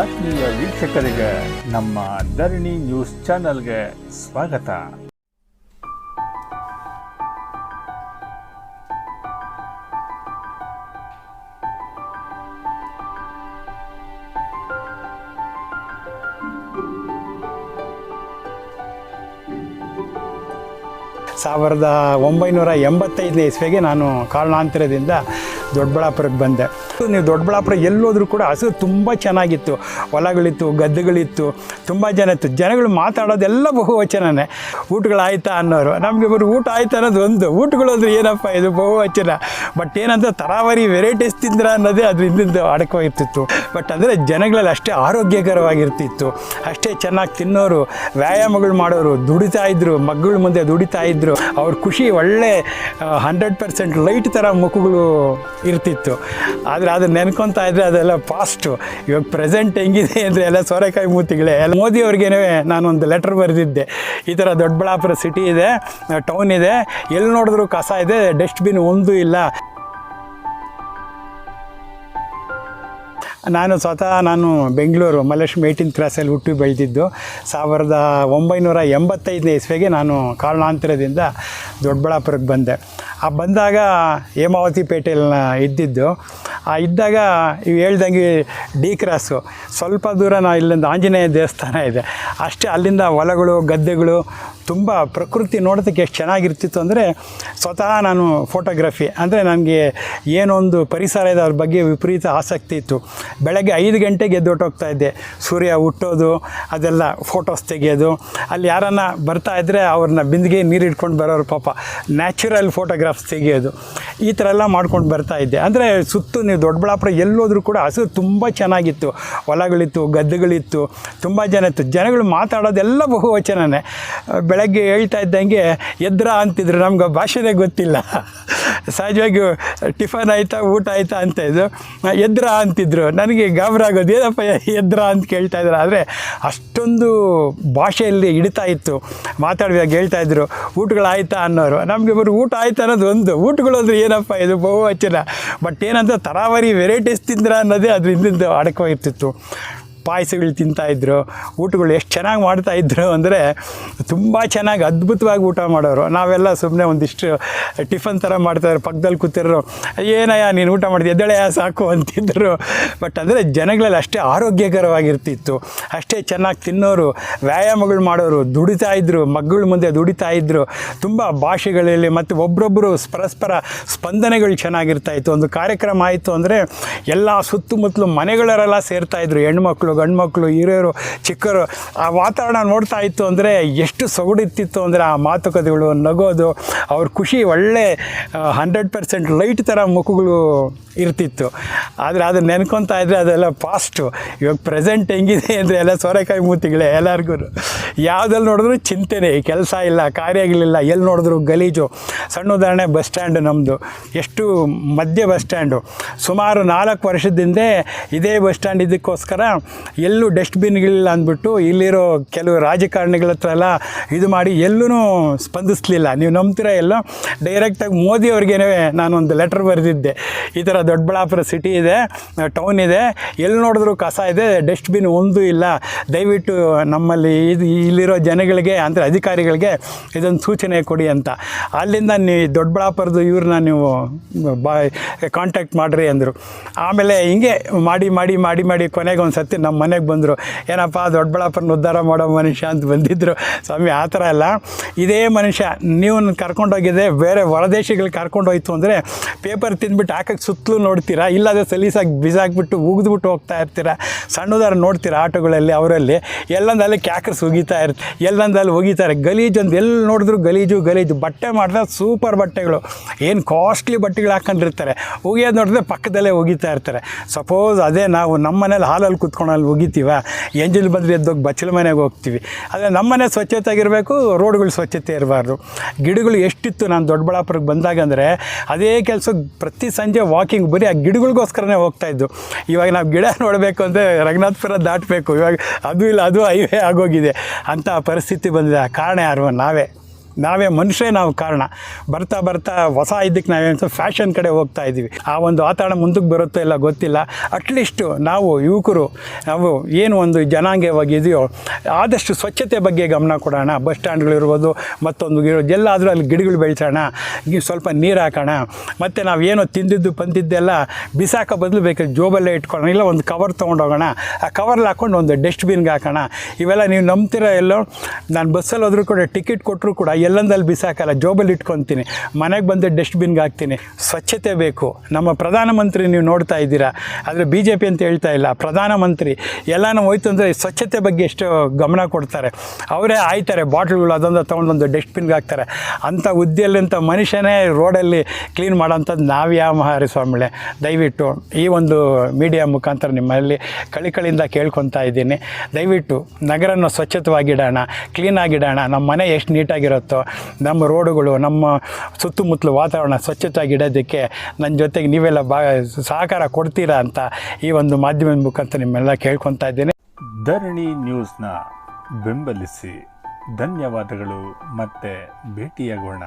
ಆತ್ಮೀಯ ವೀಕ್ಷಕರಿಗೆ ನಮ್ಮ ಧರಣಿ ನ್ಯೂಸ್ ಚಾನೆಲ್ಗೆ ಸ್ವಾಗತ. ಸಾವಿರದ ಒಂಬೈನೂರ ಎಂಬತ್ತೈದನೇ ಇಸ್ವಿಗೆ ನಾನು ಕಾರಣಾಂತರದಿಂದ ದೊಡ್ಡಬಳ್ಳಾಪುರಕ್ಕೆ ಬಂದೆ. ನೀವು ದೊಡ್ಡಬಳ್ಳಾಪುರ ಎಲ್ಲೋದ್ರೂ ಕೂಡ ಹಸು ತುಂಬ ಚೆನ್ನಾಗಿತ್ತು. ಹೊಲಗಳಿತ್ತು, ಗದ್ದೆಗಳಿತ್ತು, ತುಂಬ ಜನ ಇತ್ತು. ಜನಗಳು ಮಾತಾಡೋದೆಲ್ಲ ಬಹುವಚನನೇ. ಊಟಗಳಾಯ್ತಾ ಅನ್ನೋರು. ನಮಗೆ ಬರೀ ಊಟ ಆಯ್ತಾ ಅನ್ನೋದು ಒಂದು. ಊಟಗಳು ಅಂದರೆ ಏನಪ್ಪ, ಇದು ಬಹುವಚನ. ಬಟ್ ಏನಂತ ತರಾವರಿ ವೆರೈಟೀಸ್ ತಿಂದ್ರ ಅನ್ನೋದೇ ಅದು ಹಿಂದಿಂದ ಅಡಕವಾಗಿರ್ತಿತ್ತು ಬಟ್ ಅಂದರೆ ಜನಗಳಲ್ಲಿ ಅಷ್ಟೇ ಆರೋಗ್ಯಕರವಾಗಿರ್ತಿತ್ತು. ಅಷ್ಟೇ ಚೆನ್ನಾಗಿ ತಿನ್ನೋರು, ವ್ಯಾಯಾಮಗಳು ಮಾಡೋರು, ದುಡಿತಾ ಇದ್ರು, ಮಗ್ಗಳ ಮುಂದೆ ದುಡಿತಾ ಇದ್ರು. ಅವ್ರ ಖುಷಿ ಒಳ್ಳೆ ಹಂಡ್ರೆಡ್ ಪರ್ಸೆಂಟ್ ಲೈಟ್ ಥರ ಮುಖಗಳು ಇರ್ತಿತ್ತು. ಆದರೆ ಅದು ನೆನ್ಕೊತಾ ಇದ್ರೆ ಅದೆಲ್ಲ ಪಾಸ್ಟು ಇವಾಗ ಪ್ರೆಸೆಂಟ್ ಹೆಂಗಿದೆ ಅಂದರೆ ಎಲ್ಲ ಸೋರೆಕಾಯಿ ಮೂತಿಗಳೇ. ಎಲ್ಲ ಮೋದಿ ನಾನು ನಾನೊಂದು ಲೆಟರ್ ಬರೆದಿದ್ದೆ. ಈ ಥರ ದೊಡ್ಡಬಳ್ಳಾಪುರ ಸಿಟಿ ಇದೆ ಟೌನ್ ಇದೆ. ಎಲ್ಲಿ ನೋಡಿದ್ರು ಕಸ ಇದೆ ಡಸ್ಟ್ಬಿನ್ ಒಂದು ಇಲ್ಲ. ನಾನು ಸ್ವತಃ ನಾನು ಬೆಂಗಳೂರು ಮಲ್ಲೇಶ್ವರ ಏಯ್ಟೀನ್ ಕ್ರಾಸಲ್ಲಿ ಹುಟ್ಟಿ ಬೆಳೆದಿದ್ದು. ಸಾವಿರದ ಒಂಬೈನೂರ ಎಂಬತ್ತೈದನೇ ಇಸ್ವಿಗೆ ನಾನು ಕಾರಣಾಂತರದಿಂದ ದೊಡ್ಡಬಳ್ಳಾಪುರಕ್ಕೆ ಬಂದೆ. ಆ ಬಂದಾಗ ಹೇಮಾವತಿ ಪೇಟೆಯಲ್ಲಿ ಇದ್ದಿದ್ದು, ಆ ಇದ್ದಾಗ ಇವು ಹೇಳ್ದಂಗೆ ಡಿ ಕ್ರಾಸು. ಸ್ವಲ್ಪ ದೂರ ನಾವು ಇಲ್ಲಿಂದ ಆಂಜನೇಯ ದೇವಸ್ಥಾನ ಇದೆ. ಅಷ್ಟೇ ಅಲ್ಲಿಂದ ಹೊಲಗಳು, ಗದ್ದೆಗಳು ತುಂಬ ಪ್ರಕೃತಿ ನೋಡೋದಕ್ಕೆ ಎಷ್ಟು ಚೆನ್ನಾಗಿರ್ತಿತ್ತು ಅಂದರೆ ಸ್ವತಃ ನಾನು ಫೋಟೋಗ್ರಫಿ ಅಂದರೆ ನನಗೆ ಏನೊಂದು ಪರಿಸರ ಇದೆ ಅದ್ರ ಬಗ್ಗೆ ವಿಪರೀತ ಆಸಕ್ತಿ ಇತ್ತು. ಬೆಳಗ್ಗೆ ಐದು ಗಂಟೆಗೆ ಎದ್ದೊಟ್ಟೋಗ್ತಾ ಇದ್ದೆ. ಸೂರ್ಯ ಹುಟ್ಟೋದು, ಅದೆಲ್ಲ ಫೋಟೋಸ್ ತೆಗೆಯೋದು. ಅಲ್ಲಿ ಯಾರನ್ನ ಬರ್ತಾ ಇದ್ದರೆ ಅವ್ರನ್ನ ಬಿಂದಿಗೆ ನೀರು ಇಟ್ಕೊಂಡು ಬರೋರು ಪಾಪ ನ್ಯಾಚುರಲ್ ಫೋಟೋಗ್ರಾಫ್ಸ್ ತೆಗೆಯೋದು. ಈ ಥರ ಎಲ್ಲ ಮಾಡ್ಕೊಂಡು ಬರ್ತಾ ಇದ್ದೆ. ಅಂದರೆ ಸುತ್ತು ನೀವು ದೊಡ್ಡಬಳ್ಳಾಪುರ ಎಲ್ಲೋದ್ರೂ ಕೂಡ ಹಸು ತುಂಬ ಚೆನ್ನಾಗಿತ್ತು. ಹೊಲಗಳಿತ್ತು, ಗದ್ದೆಗಳಿತ್ತು, ತುಂಬ ಜನ ಇತ್ತು. ಜನಗಳು ಮಾತಾಡೋದೆಲ್ಲ ಬಹುವಚನನೇ. ಬೆಳಗ್ಗೆ ಹೇಳ್ತಾ ಇದ್ದಂಗೆ, ಎದ್ರ ಅಂತಿದ್ರು, ನಮ್ಗೆ ಭಾಷೆನೇ ಗೊತ್ತಿಲ್ಲ. ಸಹಜವಾಗಿ ಟಿಫನ್ ಆಯಿತಾ, ಊಟ ಆಯಿತಾ ಅಂತ ಇದು. ಎದ್ರ ಅಂತಿದ್ರು. ನನಗೆ ಗಾಬರ ಆಗೋದು, ಏನಪ್ಪ ಎದ್ರ ಅಂತ ಕೇಳ್ತಾ ಇದ್ರು. ಆದರೆ ಅಷ್ಟೊಂದು ಭಾಷೆಯಲ್ಲಿ ಹಿಡಿತಾ ಇತ್ತು. ಮಾತಾಡುವಾಗ ಹೇಳ್ತಾ ಇದ್ರು, ಊಟಗಳಾಯ್ತಾ ಅನ್ನೋರು. ನಮಗೆ ಬರೀ ಊಟ ಆಯ್ತು ಅನ್ನೋದು ಒಂದು. ಊಟಗಳಂದ್ರೆ ಏನಪ್ಪ ಇದು ಬಹುವಚನ. ಬಟ್ ಏನಂತ ತರಾವರಿ ವೆರೈಟೀಸ್ ತಿಂದ್ರ ಅನ್ನೋದೇ ಅದ್ರ ಹಿಂದಿಂದ ಅಡಕವಾಗಿರ್ತಿತ್ತು. ಪಾಯಸಗಳು ತಿಂತಾಯಿದ್ರು ಊಟಗಳು ಎಷ್ಟು ಚೆನ್ನಾಗಿ ಮಾಡ್ತಾಯಿದ್ರು ಅಂದರೆ ತುಂಬ ಚೆನ್ನಾಗಿ ಅದ್ಭುತವಾಗಿ ಊಟ ಮಾಡೋರು. ನಾವೆಲ್ಲ ಸುಮ್ಮನೆ ಒಂದಿಷ್ಟು ಟಿಫನ್ ಥರ ಮಾಡ್ತಾಯಿದ್ರು ಪಕ್ಕದಲ್ಲಿ ಕೂತಿರೋ ಏನಯ್ಯ, ನೀನು ಊಟ ಮಾಡಿದೆ ಎದ್ದಳೆಯ? ಸಾಕು ಅಂತಿದ್ದರು ಬಟ್ ಅಂದರೆ ಜನಗಳಲ್ಲಿ ಅಷ್ಟೇ ಆರೋಗ್ಯಕರವಾಗಿರ್ತಿತ್ತು. ಅಷ್ಟೇ ಚೆನ್ನಾಗಿ ತಿನ್ನೋರು, ವ್ಯಾಯಾಮಗಳು ಮಾಡೋರು, ದುಡಿತಾ ಇದ್ದರು ಮಗ್ಗಳ ಮುಂದೆ ದುಡಿತಾ ಇದ್ದರು ತುಂಬ ಭಾಷೆಗಳಲ್ಲಿ ಮತ್ತು ಒಬ್ಬರೊಬ್ಬರು ಪರಸ್ಪರ ಸ್ಪಂದನೆಗಳು ಚೆನ್ನಾಗಿರ್ತಾಯಿತ್ತು ಒಂದು ಕಾರ್ಯಕ್ರಮ ಆಯಿತು ಅಂದರೆ ಎಲ್ಲ ಸುತ್ತಮುತ್ತಲು ಮನೆಗಳರೆಲ್ಲ ಸೇರ್ತಾಯಿದ್ರು ಹೆಣ್ಮಕ್ಳು ಗಂಡು ಮಕ್ಕಳು ಹಿರಿಯರು, ಚಿಕ್ಕರು, ಆ ವಾತಾವರಣ ನೋಡ್ತಾ ಇತ್ತು ಅಂದರೆ ಎಷ್ಟು ಸೊಗಡಿತ್ತಿತ್ತು ಅಂದರೆ ಆ ಮಾತುಕತೆಗಳು ನಗೋದು, ಅವ್ರ ಖುಷಿ ಒಳ್ಳೆ ಹಂಡ್ರೆಡ್ ಪರ್ಸೆಂಟ್ ಲೈಟ್ ಥರ ಮುಖಗಳು ಇರ್ತಿತ್ತು. ಆದರೆ ಅದು ನೆನ್ಕೊತಾ ಇದ್ದರೆ ಅದೆಲ್ಲ ಪಾಸ್ಟು ಇವಾಗ ಪ್ರೆಸೆಂಟ್ ಹೆಂಗಿದೆ ಅಂದರೆ ಎಲ್ಲ ಸೋರೆಕಾಯಿ ಮೂತಿಗಳೇ ಎಲ್ಲರಿಗೂ ಯಾವುದಲ್ಲಿ ನೋಡಿದ್ರು ಚಿಂತೆನೆ, ಕೆಲಸ ಇಲ್ಲ, ಕಾರ್ಯಗಳಿಲ್ಲ, ಎಲ್ಲಿ ನೋಡಿದ್ರು ಗಲೀಜು. ಸಣ್ಣ ಉದಾಹರಣೆ ಬಸ್ ಸ್ಟ್ಯಾಂಡ್ ನಮ್ಮದು ಎಷ್ಟು ಮಧ್ಯ ಬಸ್ ಸ್ಟ್ಯಾಂಡು. ಸುಮಾರು ನಾಲ್ಕು ವರ್ಷದಿಂದ ಇದೇ ಬಸ್ ಸ್ಟ್ಯಾಂಡ್ ಇದಕ್ಕೋಸ್ಕರ ಎಲ್ಲೂ ಡಸ್ಟ್ಬಿನ್ಗಳಿಲ್ಲ ಅಂದ್ಬಿಟ್ಟು ಇಲ್ಲಿರೋ ಕೆಲವು ರಾಜಕಾರಣಿಗಳ ಹತ್ರ ಎಲ್ಲ ಇದು ಮಾಡಿ ಎಲ್ಲೂ ಸ್ಪಂದಿಸಲಿಲ್ಲ. ನೀವು ನಂಬ್ತೀರ ಎಲ್ಲ? ಡೈರೆಕ್ಟಾಗಿ ಮೋದಿ ಅವ್ರಿಗೇನೇ ನಾನೊಂದು ಲೆಟರ್ ಬರೆದಿದ್ದೆ. ಈ ಥರ ದೊಡ್ಡಬಳ್ಳಾಪುರ ಸಿಟಿ ಇದೆ ಟೌನ್ ಇದೆ ಎಲ್ಲಿ ನೋಡಿದ್ರು ಕಸ ಇದೆ, ಡಸ್ಟ್ಬಿನ್ ಒಂದು ಇಲ್ಲ. ದಯವಿಟ್ಟು ನಮ್ಮಲ್ಲಿ ಇದು ಇಲ್ಲಿರೋ ಜನಗಳಿಗೆ ಅಂದರೆ ಅಧಿಕಾರಿಗಳಿಗೆ ಇದೊಂದು ಸೂಚನೆ ಕೊಡಿ ಅಂತ. ಅಲ್ಲಿಂದ ನೀವು ದೊಡ್ಡಬಳ್ಳಾಪುರದ ಇವ್ರನ್ನ ನೀವು ಬಾ ಕಾಂಟ್ಯಾಕ್ಟ್ ಮಾಡಿರಿ ಅಂದರು. ಆಮೇಲೆ ಹಿಂಗೆ ಮಾಡಿ ಮಾಡಿ ಮಾಡಿ ಮಾಡಿ ಕೊನೆಗೆ ಒಂದು ಸತಿ ನಮ್ಮ ಮನೆಗೆ ಬಂದರು, ಏನಪ್ಪ, ದೊಡ್ಡಬಳ್ಳಾಪುರನ ಉದ್ಧಾರ ಮಾಡೋ ಮನುಷ್ಯ ಅಂತ ಬಂದಿದ್ದರು ಸ್ವಾಮಿ, ಆ ಥರ ಅಲ್ಲ. ಇದೇ ಮನುಷ್ಯ ನೀವು ಕರ್ಕೊಂಡೋಗಿದೆ ಬೇರೆ ಹೊರದೇಶಗಳಿಗೆ ಕರ್ಕೊಂಡೋಯ್ತು ಅಂದರೆ ಪೇಪರ್ ತಿಂದ್ಬಿಟ್ಟು ಹಾಕಕ್ಕೆ ಸುತ್ತಲೂ ನೋಡ್ತೀರಾ? ಇಲ್ಲದೆ ಸಲೀಸಾಗಿ ಬಿಸಾಕ್ಬಿಟ್ಟು ಉಗಿದ್ಬಿಟ್ಟು ಹೋಗ್ತಾ ಇರ್ತೀರಾ? ಸಣ್ಣದಾರ ನೋಡ್ತೀರಾ ಆಟೋಗಳಲ್ಲಿ, ಅವರಲ್ಲಿ? ಎಲ್ಲೊಂದಲ್ಲಿ ಕ್ಯಾಕರ್ಸ್ ಉಗಿತಾ ಇರ್ತ, ಎಲ್ಲೊಂದಲ್ಲಿ ಒಗಿತಾರೆ ಗಲೀಜು ಅಂತ ಎಲ್ಲಿ ನೋಡಿದ್ರು ಗಲೀಜು ಗಲೀಜು. ಬಟ್ಟೆ ಮಾಡಿದ್ರೆ ಸೂಪರ್ ಬಟ್ಟೆಗಳು. ಏನು ಕಾಸ್ಟ್ಲಿ ಬಟ್ಟೆಗಳು ಹಾಕೊಂಡಿರ್ತಾರೆ. ಉಗಿಯೋದು ನೋಡಿದ್ರೆ ಪಕ್ಕದಲ್ಲೇ ಒಗಿತಾ ಇರ್ತಾರೆ. ಸಪೋಸ್ ಅದೇ ನಾವು ನಮ್ಮ ಮನೇಲಿ ಹಾಲಲ್ಲಿ ಕುತ್ಕೊಂಡು ಅಲ್ಲಿ ಒಗಿತೀವ ಎಂಜಲ್ ಬಂದರೆ ಎದ್ದೋಗಿ ಬಚ್ಚಲ ಮನೆಗೆ ಹೋಗ್ತೀವಿ. ಆದರೆ ನಮ್ಮ ಮನೆ ಸ್ವಚ್ಛತೆಯಾಗಿರಬೇಕು, ರೋಡ್ಗಳು ಸ್ವಚ್ಛತೆ ಇರಬಾರ್ದು. ಗಿಡಗಳು ಎಷ್ಟಿತ್ತು ನಾನು ದೊಡ್ಡಬಳ್ಳಾಪುರಕ್ಕೆ ಬಂದಾಗ ಅಂದರೆ ಅದೇ ಕೆಲಸಕ್ಕೆ ಪ್ರತಿ ಸಂಜೆ ವಾಕಿಂಗ್ ಬರೀ ಆ ಗಿಡಗಳಿಗೋಸ್ಕರನೇ ಹೋಗ್ತಾಯಿದ್ದು ಇವಾಗ ನಾವು ಗಿಡ ನೋಡಬೇಕು ಅಂದರೆ ರಘುನಾಥ್ಪುರ ದಾಟಬೇಕು. ಇವಾಗ ಅದು ಇಲ್ಲ, ಅದು ಹೈವೇ ಆಗೋಗಿದೆ ಅಂತ ಪರಿಸ್ಥಿತಿ ಬಂದಿದೆ. ಆ ಕಾರಣ ಯಾರು? ನಾವೇ. ನಾವೇ ಮನುಷ್ಯ ನಾವು ಕಾರಣ. ಬರ್ತಾ ಬರ್ತಾ ಹೊಸ ಇದಕ್ಕೆ ನಾವೇನು ಫ್ಯಾಷನ್ ಕಡೆ ಹೋಗ್ತಾ ಇದ್ದೀವಿ. ಆ ಒಂದು ವಾತಾವರಣ ಮುಂದಕ್ಕೆ ಬರುತ್ತೋ ಇಲ್ಲ ಗೊತ್ತಿಲ್ಲ. ಅಟ್ಲೀಸ್ಟು ನಾವು ಯುವಕರು, ನಾವು ಏನು ಒಂದು ಜನಾಂಗವಾಗಿ ಇದೆಯೋ, ಆದಷ್ಟು ಸ್ವಚ್ಛತೆ ಬಗ್ಗೆ ಗಮನ ಕೊಡೋಣ. ಬಸ್ ಸ್ಟ್ಯಾಂಡ್ಗಳಿರ್ಬೋದು ಮತ್ತೊಂದು ಎಲ್ಲಾದರೂ ಅಲ್ಲಿ ಗಿಡಗಳು ಬೆಳೆಸೋಣ. ಸ್ವಲ್ಪ ನೀರು ಹಾಕೋಣ. ಮತ್ತು ನಾವು ಏನೋ ತಿಂದಿದ್ದು, ಬಂದಿದ್ದೆಲ್ಲ ಬಿಸಾಕ ಬದಲು ಬೇಕಾದ್ರೆ ಜೋಬಲ್ಲೇ ಇಟ್ಕೊಳ್ಳೋಣ. ಇಲ್ಲ ಒಂದು ಕವರ್ ತೊಗೊಂಡೋಗೋಣ. ಆ ಕವರ್ಲ್ಲಿ ಹಾಕ್ಕೊಂಡು ಒಂದು ಡಸ್ಟ್ಬಿನ್ಗೆ ಹಾಕೋಣ. ಇವೆಲ್ಲ ನೀವು ನಂಬ್ತಿರೋ ಎಲ್ಲೋ? ನಾನು ಬಸ್ಸಲ್ಲಿ ಹೋದ್ರೂ ಕೂಡ ಟಿಕೆಟ್ ಕೊಟ್ಟರು ಕೂಡ ಎಲ್ಲಂದಲ್ಲಿ ಬಿಸಾಕಲ್ಲ, ಜೋಬಲ್ಲಿ ಇಟ್ಕೊತೀನಿ, ಮನೆಗೆ ಬಂದು ಡಸ್ಟ್ಬಿನ್ಗೆ ಹಾಕ್ತೀನಿ. ಸ್ವಚ್ಛತೆ ಬೇಕು. ನಮ್ಮ ಪ್ರಧಾನಮಂತ್ರಿ ನೀವು ನೋಡ್ತಾ ಇದ್ದೀರಾ, ಆದರೆ ಬಿ ಜೆ ಪಿ ಅಂತ ಹೇಳ್ತಾ ಇಲ್ಲ. ಪ್ರಧಾನಮಂತ್ರಿ, ಎಲ್ಲನೂ ಹೋಯ್ತು ಅಂದರೆ ಸ್ವಚ್ಛತೆ ಬಗ್ಗೆ ಎಷ್ಟು ಗಮನ ಕೊಡ್ತಾರೆ. ಅವರೇ ಆಯ್ತಾರೆ ಬಾಟ್ಲ್ಗಳು ಅದೊಂದು ತೊಗೊಂಡೊಂದು ಡಸ್ಟ್ಬಿನ್ಗೆ ಹಾಕ್ತಾರೆ. ಅಂಥ ಹುದ್ದೆಯಲ್ಲಂಥ ಮನುಷ್ಯನೇ ರೋಡಲ್ಲಿ ಕ್ಲೀನ್ ಮಾಡೋಂಥದ್ದು ನಾವು ಯಾವ ಮಹಾರಿಸ್ವಾಮಿಳೆ ದಯವಿಟ್ಟು ಈ ಒಂದು ಮೀಡಿಯಾ ಮುಖಾಂತರ ನಿಮ್ಮಲ್ಲಿ ಕಳಿಕಳಿಂದ ಕೇಳ್ಕೊತಾ ಇದ್ದೀನಿ. ದಯವಿಟ್ಟು ನಗರನ ಸ್ವಚ್ಛತವಾಗಿಡೋಣ ಕ್ಲೀನಾಗಿಡೋಣ ನಮ್ಮ ಮನೆ ಎಷ್ಟು ನೀಟಾಗಿರುತ್ತೋ ನಮ್ಮ ರೋಡುಗಳು, ನಮ್ಮ ಸುತ್ತಮುತ್ತಲು ವಾತಾವರಣ ಸ್ವಚ್ಛತೆಯಾಗಿಡೋದಕ್ಕೆ ನನ್ನ ಜೊತೆಗೆ ನೀವೆಲ್ಲ ಬಾ, ಸಹಕಾರ ಕೊಡ್ತೀರಾ ಅಂತ ಈ ಒಂದು ಮಾಧ್ಯಮದ ಮುಖಾಂತರ ನಿಮ್ಮೆಲ್ಲ ಕೇಳ್ಕೊತಾ ಇದ್ದೇನೆ. ಧರಣಿ ನ್ಯೂಸ್ನ ಬೆಂಬಲಿಸಿ. ಧನ್ಯವಾದಗಳು ಮತ್ತೆ ಭೇಟಿಯಾಗೋಣ.